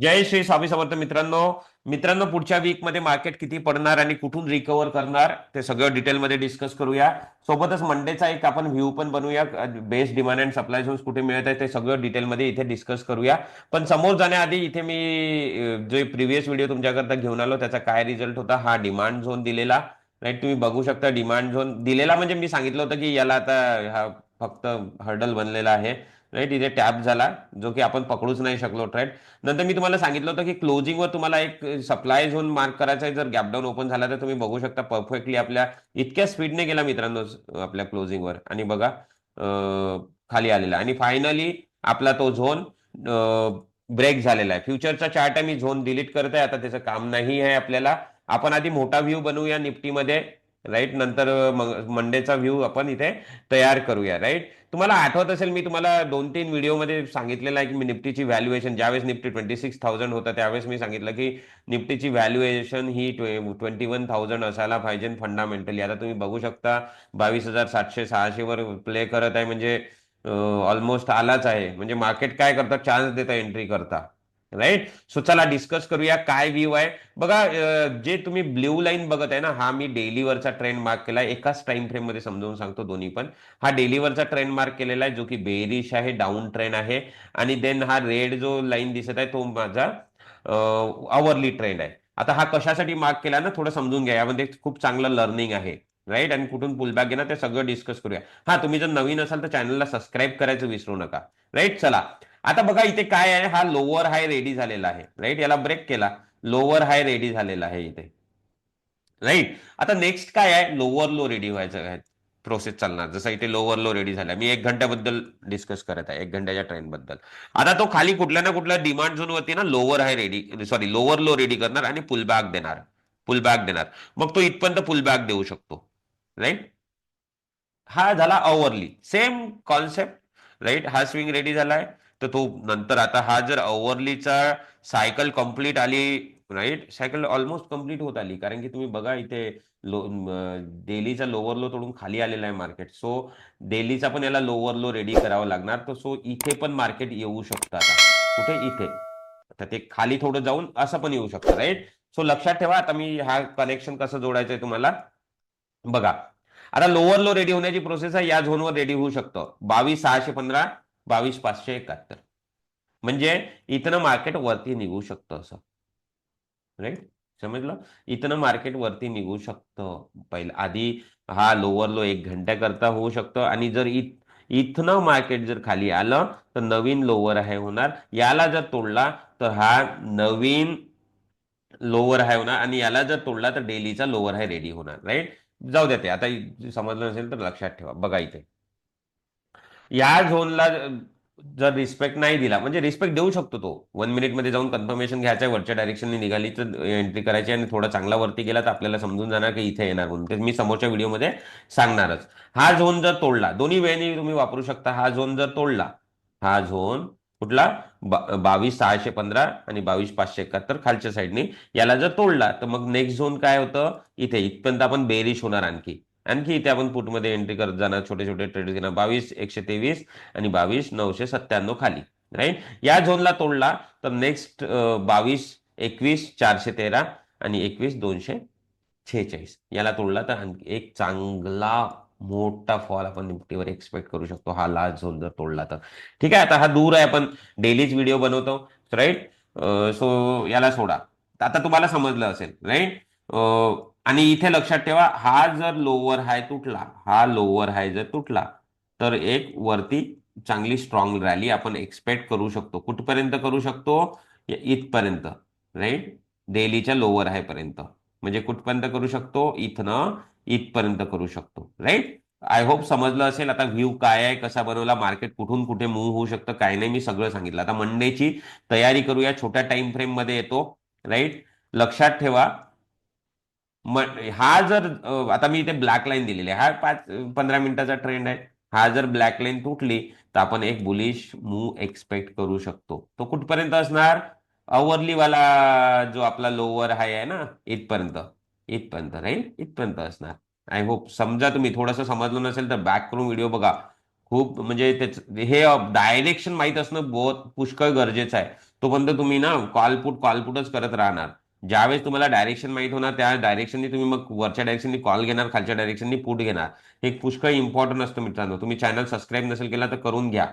जय श्री स्वामी समर्थ मित्रांनो. मित्रांनो पुढच्या वीकमध्ये मार्केट किती पडणार आणि कुठून रिकव्हर करणार ते सगळं डिटेलमध्ये डिस्कस करूया. सोबतच मंडेचा एक आपण व्ह्यू पण बनवूया. Best demand and supply zones कुठे मिळत आहे ते सगळं डिटेलमध्ये इथे डिस्कस करूया. पण समोर जाण्याआधी इथे मी जे प्रिव्हियस व्हिडिओ तुमच्याकरता घेऊन आलो त्याचा काय रिझल्ट होता? हा डिमांड झोन दिलेला. राईट तुम्ही बघू शकता डिमांड झोन दिलेला म्हणजे मी सांगितलं होतं की याला आता हा फक्त हर्डल बनलेला आहे. राईट इथे टॅप झाला जो की आपण पकडूच नाही शकलो ट्रेड नंतर मी तुम्हाला सांगितलं होतं की क्लोजिंगवर तुम्हाला एक सप्लाय झोन मार्क करायचा आहे जर गॅपडाऊन ओपन झाला तर तुम्ही बघू शकता परफेक्टली आपल्या इतक्या स्पीडने गेला मित्रांनो आपल्या क्लोजिंगवर आणि बघा खाली आलेला. आणि फायनली आपला तो झोन ब्रेक झालेला आहे. फ्युचरचा चार्ट आहे मी झोन डिलीट करत आहे आता त्याचं काम नाही आहे आपल्याला. आपण आधी मोठा व्ह्यू बनवूया निफ्टीमध्ये. राईट नंतर मंडेचा व्ह्यू आपण इथे तयार करूया राईट तुम्हाला आठवत असेल मी तुम्हाला दोन तीन व्हिडिओमध्ये सांगितलेलं आहे की मी निफ्टीची व्हॅल्युएशन ज्यावेळेस निफ्टी ट्वेंटी सिक्स थाउजंड होता त्यावेळेस मी सांगितलं की निफ्टीची व्हॅल्युएशन ही ट्वेंटी वन थाउजंड असायला पाहिजे फंडामेंटली आता तुम्ही बघू शकता बावीस हजार सातशे सहाशे वर प्ले करत आहे म्हणजे ऑलमोस्ट आलाच आहे. म्हणजे मार्केट काय करतं? चान्स देतं एंट्री करता. राईट सो चला डिस्कस करूया काय व्ह्यू आहे. बघा जे तुम्ही ब्ल्यू लाईन बघत आहे ना हा मी डेलीवरचा ट्रेंड मार्क केला एकाच टाइम फ्रेममध्ये समजावून सांगतो दोन्ही पण. हा डेलीवरचा ट्रेंड मार्क केलेला आहे जो की बेरिश आहे डाऊन ट्रेंड आहे. आणि देन हा रेड जो लाईन दिसत आहे तो माझा आवरली ट्रेंड आहे. आता हा कशासाठी मार्क केला ना थोडं समजून घ्या. यामध्ये खूप चांगलं लर्निंग आहे. राईट आणि कुठून पुलबॅक घेणार ते सगळं डिस्कस करूया. हा तुम्ही जर नवीन असाल तर चॅनलला सबस्क्राईब करायचं विसरू नका. राईट चला. आता बघा इथे काय आहे? हा लोअर हाय रेडी झालेला आहे. राईट याला ब्रेक केला. लोअर हाय रेडी झालेला आहे इथे. राईट आता नेक्स्ट काय आहे? लोअर लो रेडी व्हायचं आहे. प्रोसेस चालणार. जसं इथे लोअर लो रेडी झाला. मी एक घंट्याबद्दल डिस्कस करत आहे. एक घंट्याच्या ट्रेन बद्दल. आता तो खाली कुठल्या ना कुठल्या डिमांड झोन वरती ना lower high ready sorry lower low ready करणार आणि पुल बॅक देणार. पुल बॅक देणार. मग तो इथपर्यंत पुल बॅक देऊ शकतो. राईट हा झाला अवरली सेम कॉन्सेप्ट राईट हा स्विंग रेडी झालाय तर तो नंतर आता हा जर ओव्हरलीचा सायकल कंप्लीट आली राईट सायकल ऑलमोस्ट कंप्लीट होत आली. कारण की तुम्ही बघा इथे लो डेलीचा लोअर लो तोडून खाली आलेला आहे मार्केट सो डेलीचा पण याला लोअर लो रेडी करावा लागणार. तर सो इथे पण मार्केट येऊ शकतं आता. कुठे? इथे. तर ते खाली थोडं जाऊन असं पण येऊ शकतं राईट सो लक्षात ठेवा. आता मी हा कनेक्शन कसं जोडायचं आहे तुम्हाला? बघा. आता लोअर लो रेडी होण्याची प्रोसेस आहे. या झोनवर रेडी होऊ शकतं. बावीस सहाशे पंधरा बावीस पाचशे एकाहत्तर. म्हणजे इथनं मार्केट वरती निघू शकतं असं. राईट समजलं? इथनं मार्केट वरती निघू शकतं. पहिलं आधी हा लोअर लो एक घंट्याकरता होऊ शकतं. आणि जर इत इथनं मार्केट जर खाली आलं तर नवीन लोअर आहे होणार. याला जर तोडला तर हा नवीन लोअर हाय होणार. आणि याला जर तोडला तर डेलीचा लोअर हाय रेडी होणार. राईट जाऊ द्या ते. आता समजलं नसेल तर लक्षात ठेवा. बघा इथे. या झोनला जर रिस्पेक्ट नाही दिला म्हणजे रिस्पेक्ट देऊ शकतो तो. वन मिनिटमध्ये जाऊन कन्फर्मेशन घ्यायचं आहे वरच्या डायरेक्शनने निघाली तर एंट्री करायची आणि थोडा चांगला वरती गेला तर आपल्याला समजून जाणार की इथे येणार म्हणून. ते मी समोरच्या व्हिडिओमध्ये सांगणारच. हा झोन जर तोडला दोन्ही वेळेने तुम्ही वापरू शकता हा झोन जर तोडला हा झोन कुठला? बा- बावीस सहाशे पंधरा आणि बावीस पाचशे एकाहत्तर खालच्या साईडने याला जर तोडला तर मग नेक्स्ट झोन काय होतं? इथे इथपर्यंत आपण बेरिश होणार आणखी. आणखी इथे आपण पुटमध्ये एंट्री करत जाणार छोटे छोटे ट्रेड घेणार. बावीस एकशे तेवीस आणि बावीस नऊशे सत्त्याण्णव खाली. राईट या झोनला तोडला तर नेक्स्ट बावीस एकवीस चारशे तेरा आणि एकवीस दोनशे छेचाळीस. याला तोडला तर आणखी एक चांगला मोठा फॉल आपण निफ्टीवर एक्सपेक्ट करू शकतो. हा लास्ट झोन जर तोडला तर. ठीक आहे आता हा दूर आहे आपण डेलीच व्हिडिओ बनवतो. राईट सो याला सोडा. आता तुम्हाला समजलं असेल. राईट आणि इथे लक्षात ठेवा हा जर लोअर हाय तुटला हा लोअर हाय जर तुटला तर एक वरती चांगली स्ट्रॉंग रॅली आपण एक्सपेक्ट करू शकतो. कुठपर्यंत करू शकतो? इथपर्यंत राईट डेलीच्या लोअर हाय पर्यंत. म्हणजे कुठपर्यंत करू शकतो? इथनं इथपर्यंत करू शकतो राईट आय होप समजलं असेल. आता व्ह्यू काय आहे कसा बनवला मार्केट कुठून कुठे मूव्ह होऊ शकतं काय नाही मी सगळं सांगितलं. आता मंडेची तयारी करूया छोट्या टाइम फ्रेममध्ये येतो राईट लक्षात ठेवा हा जर आता मी इथे ब्लॅक लाईन दिलेली आहे. हा पाच पंधरा मिनिटाचा ट्रेंड आहे. हा जर ब्लॅक लाईन तुटली तर आपण एक बुलिश मूव एक्सपेक्ट करू शकतो. तो कुठपर्यंत असणार? अवरली वाला जो आपला लोअर हाय आहे ना इथपर्यंत. इथपर्यंत राहील? इथपर्यंत असणार. आय होप समजा तुम्ही थोडंसं समजलं नसेल तर बॅक करून व्हिडिओ बघा. खूप म्हणजे त्याच हे डायरेक्शन माहीत असणं बहुत पुष्कळ गरजेचं आहे. तोपर्यंत तुम्ही ना कॉलपुट कॉलपुटच करत राहणार. ज्यावेळेस तुम्हाला डायरेक्शन माहीत होणार त्या डायरेक्शननी तुम्ही मग वरच्या डायरेक्शननी कॉल घेणार खालच्या डायरेक्शननी पुट घेणार. हे पुष्कळ इम्पॉर्टंट असतं मित्रांनो. तुम्ही चॅनल सबस्क्राईब नसेल केला तर करून घ्या.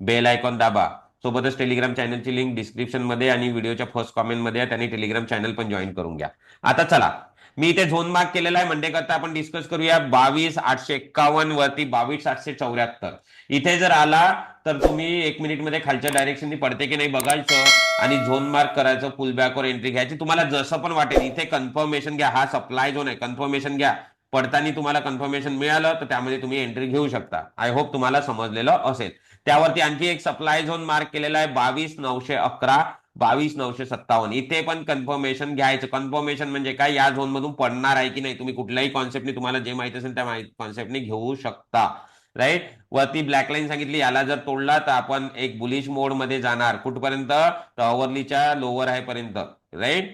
बेल आयकॉन दाबा. सोबतच टेलिग्राम चॅनलची लिंक डिस्क्रिप्शनमध्ये आणि व्हिडिओच्या फर्स्ट कॉमेंटमध्ये आहे. त्यांनी टेलिग्राम चॅनल पण जॉईन करून घ्या. आता चला. मी इथे झोन मार्क केलेला आहे. म्हणजे करता आपण डिस्कस करूया. बावीस आठशे एक्कावन्न वरती बावीस आठशे चौऱ्याहत्तर. इथे जर आला तर तुम्ही एक मिनिटमध्ये खालच्या डायरेक्शननी पडते की नाही बघायचं आणि झोन मार्क करायचं पुल बॅकवर एंट्री घ्यायची. तुम्हाला जसं पण वाटेल इथे कन्फर्मेशन घ्या. हा सप्लाय झोन आहे. कन्फर्मेशन घ्या. पडताना तुम्हाला कन्फर्मेशन मिळालं तर त्यामध्ये तुम्ही एंट्री घेऊ शकता. आय होप तुम्हाला समजलेलं असेल. त्यावरती आणखी एक सप्लाय झोन मार्क केलेला आहे. बावीस नऊशे अकरा. बावीस नऊशे सत्तावन्न. इथे पण कन्फर्मेशन घ्यायचं. कन्फर्मेशन म्हणजे काय? या झोन मधून पडणार आहे की नाही? तुम्ही कुठल्याही कॉन्सेप्टने तुम्हाला जे माहिती असेल त्या कॉन्सेप्टने घेऊ शकता. राईट वरती ब्लॅक लाईन सांगितली. याला जर तोडला तर आपण एक बुलिश मोडमध्ये जाणार. कुठपर्यंत? टॉवरलीच्या लोअर आहे पर्यंत. राईट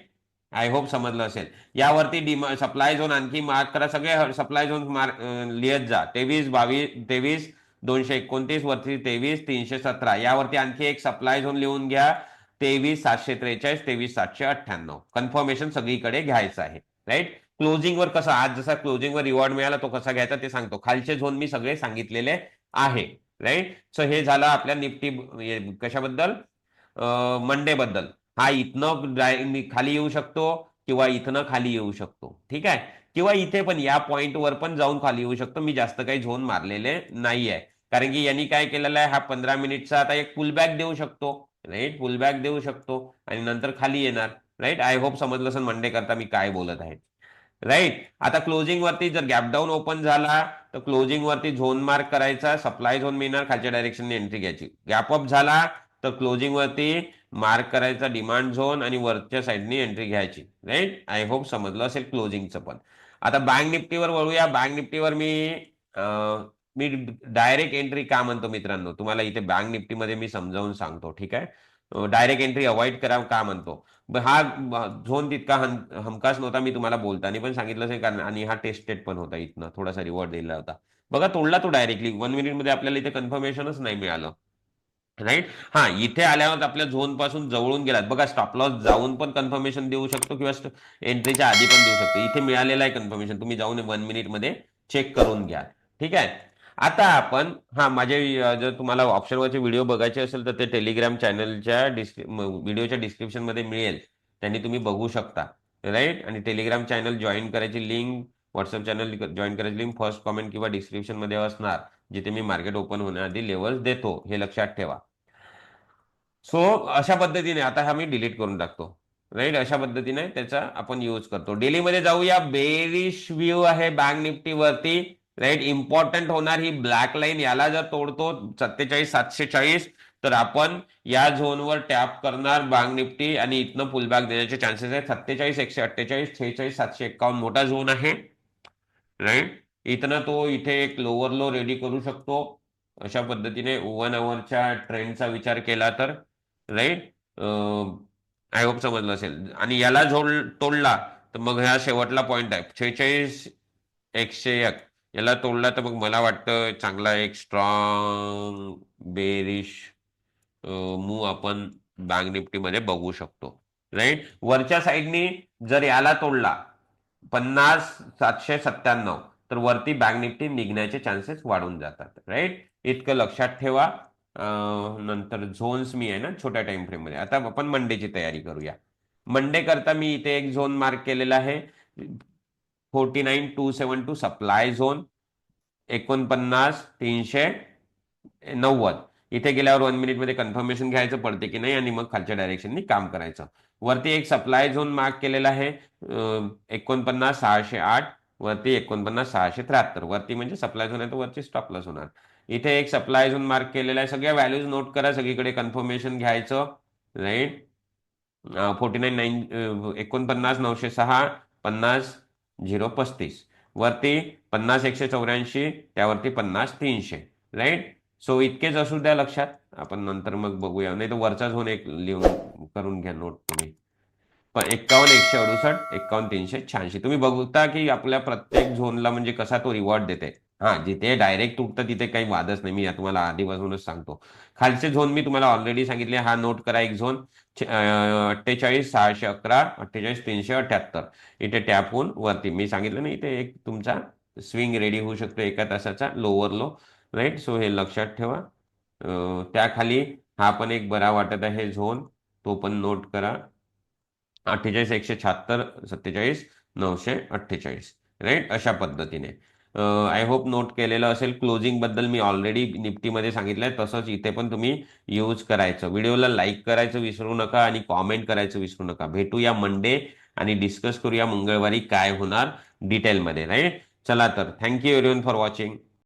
आय होप समजलं असेल. यावरती डिमा सप्लाय झोन आणखी मार्क करा. सगळे सप्लाय झोन मार्क लिहत जा. तेवीस बावीस तेवीस दोनशे एकोणतीस वरती तेवीस तीनशे सतरा. यावरती आणखी एक सप्लाय झोन लिहून घ्या. तेवीस सातशे त्रेचाळीस तेवीस सातशे अठ्ठ्याण्णव. कन्फर्मेशन सगळीकडे घ्यायचं आहे. राईट क्लोजिंगवर कसं आज जसा क्लोजिंगवर रिवॉर्ड मिळाला तो कसा घ्यायचा ते सांगतो. खालचे झोन मी सगळे सांगितलेले आहे. राईट सो हे झालं आपल्या निफ्टी कशाबद्दल? मंडे बद्दल. हा इथनं खाली येऊ शकतो किंवा इथनं खाली येऊ शकतो. ठीक आहे? किंवा इथे पण या पॉइंटवर पण जाऊन खाली येऊ शकतो. मी जास्त काही झोन मारलेले नाही आहे कारण की यांनी काय केलेलं आहे हा पंधरा मिनिटचा आता एक पुलबॅक देऊ शकतो. राईट पुलबॅक देऊ शकतो आणि नंतर खाली येणार. राईट आय होप समजलं असेल मंडे करता मी काय बोलत आहे. राईट आता क्लोजिंग वरती जर गॅप डाऊन ओपन झाला तर क्लोजिंग वरती झोन मार्क करायचा सप्लाय झोन मिळणार खालच्या डायरेक्शनने एंट्री घ्यायची. गॅप अप झाला तर क्लोजिंग वरती मार्क करायचा डिमांड झोन आणि वरच्या साईडनी एंट्री घ्यायची. राईट आय होप समजलं असेल क्लोजिंगचं पण. आता बँक निफ्टीवर वळूया. बँक निफ्टीवर मी मी डायरेक्ट एंट्री का म्हणतो मित्रांनो? तुम्हाला इथे बँक निफ्टीमध्ये मी समजावून सांगतो ठीक आहे? डायरेक्ट एंट्री अवॉइड करा का म्हणतो? हा झोन तितका हमखास नव्हता मी तुम्हाला बोलताना पण सांगितलं असेल कारण आणि हा टेस्टेड पण होता इथनं. थोडासा रिवॉर्ड दिला होता. बघा तोडला तो डायरेक्टली वन मिनिटमध्ये आपल्याला इथे कन्फर्मेशनच नाही मिळालं. राईट हा इथे आल्यावर आपल्या झोनपासून जवळून गेलात. बघा स्टॉप लॉस जाऊन पण कन्फर्मेशन देऊ शकतो किंवा एंट्रीच्या आधी पण देऊ शकतो. इथे मिळालेला आहे कन्फर्मेशन तुम्ही जाऊन वन मिनिटमध्ये चेक करून घ्या. ठीक आहे? आता आपण हा माझे जर तुम्हाला ऑप्शनवरचे व्हिडिओ बघायचे असेल तर ते टेलिग्राम चॅनलच्या व्हिडिओच्या डिस्क्रिप्शनमध्ये मिळेल. त्यांनी तुम्ही बघू शकता. राईट आणि टेलिग्राम चॅनल जॉईन करायची लिंक व्हॉट्सअप चॅनल जॉईन करायची लिंक फर्स्ट कॉमेंट किंवा डिस्क्रिप्शनमध्ये असणार जिथे मी मार्केट ओपन होण्याआधी लेवल्स देतो. हे लक्षात ठेवा. सो अशा पद्धतीने आता हा मी डिलीट करून टाकतो. राईट अशा पद्धतीने त्याचा आपण यूज करतो. डेलीमध्ये जाऊया. बेरिश व्ह्यू आहे बँक निफ्टी वरती. राईट इम्पॉर्टंट होणार ही ब्लॅक लाईन याला जर तोडतो सत्तेचाळीस सातशे चाळीस तर आपण या झोनवर टॅप करणार बँक निफ्टी आणि इथनं फुलबॅक देण्याचे चान्सेस आहेत. सत्तेचाळीस एकशे अठ्ठेचाळीस छेचाळीस सातशे एक्कावन्न मोठा झोन आहे. राईट इथनं तो इथे एक लोअर लो रेडी करू शकतो. अशा पद्धतीने वन आवरच्या ट्रेंडचा विचार केला तर. राईट आय होप समजलं असेल. आणि याला जोड तोडला तर मग ह्या शेवटला पॉइंट आहे. छेचाळीस एकशे एक. याला तोडला तर मग मला वाटतं चांगला एक स्ट्रॉंग बेरिश मूव आपण बँक निफ्टीमध्ये बघू शकतो. राईट वरच्या साईडनी जर याला तोडला पन्नास सातशे सत्त्याण्णव तर वरती बँक निफ्टी निघण्याचे चान्सेस वाढून जातात. राईट इतकं लक्षात ठेवा. नंतर झोन्स मी आहे ना छोट्या टाइम फ्रेममध्ये. आता आपण मंडेची तयारी करूया. मंडे करता मी इथे एक झोन मार्क केलेला आहे. Forty nine two seven two supply zone एकोणपन्नास तीनशे नव्वद. इथे गेल्यावर वन मिनिटमध्ये कन्फर्मेशन घ्यायचं पडते की नाही आणि मग खालच्या डायरेक्शननी काम करायचं. वरती एक सप्लाय झोन मार्क केलेला आहे एकोणपन्नास सहाशे आठ वरती एकोणपन्नास सहाशे त्र्याहत्तर. वरती म्हणजे सप्लाय झोन आहे तर वरती स्टॉप लॉस होणार. इथे एक सप्लाय झोन मार्क केलेला आहे सगळ्या व्हॅल्यूज नोट करा सगळीकडे कन्फर्मेशन घ्यायचं. राईट फोर्टी नाईन नाईन एकोणपन्नास नऊशे सहा पन्नास झिरो पस्तीस. वरती पन्नास एकशे चौऱ्याऐंशी त्यावरती पन्नास तीनशे. राईट सो इतकेच असू द्या लक्षात. आपण नंतर मग बघूया. नाही तर वरचा झोन एक लिहून करून घ्या नोट तुम्ही. पण एक्कावन्न एकशे अडुसष्ट एक्कावन्न तीनशे शहाऐंशी. तुम्ही बघता की आपल्या प्रत्येक झोनला म्हणजे कसा तो रिवॉर्ड देते. हा जिथे डायरेक्ट तुटतं तिथे काही वादच नाही. मी या तुम्हाला आधीपासूनच सांगतो. खालचे झोन मी तुम्हाला ऑलरेडी सांगितले. हा नोट करा एक झोन अठ्ठेचाळीस सहाशे अकरा अठ्ठेचाळीस तीनशे अठ्याहत्तर इथे टॅप होऊन वरती. मी सांगितलं ना इथे एक तुमचा स्विंग रेडी होऊ शकतो एका तासाचा लोअर लो राईट सो हे लक्षात ठेवा. त्याखाली हा पण एक बरा वाटत आहे झोन तो पण नोट करा. अठ्ठेचाळीस एकशे शहात्तर सत्तेचाळीस नऊशे अठ्ठेचाळीस राईट अशा पद्धतीने. आय होप नोट केलेलं असेल. क्लोजिंगबद्दल मी ऑलरेडी निफ्टीमध्ये सांगितलंय. तसंच इथे पण तुम्ही यूज करायचं. व्हिडिओला लाईक करायचं विसरू नका आणि कॉमेंट करायचं विसरू नका. भेटूया मंडे आणि डिस्कस करूया मंगळवारी काय होणार डिटेलमध्ये राईट चला तर. Thank you everyone for watching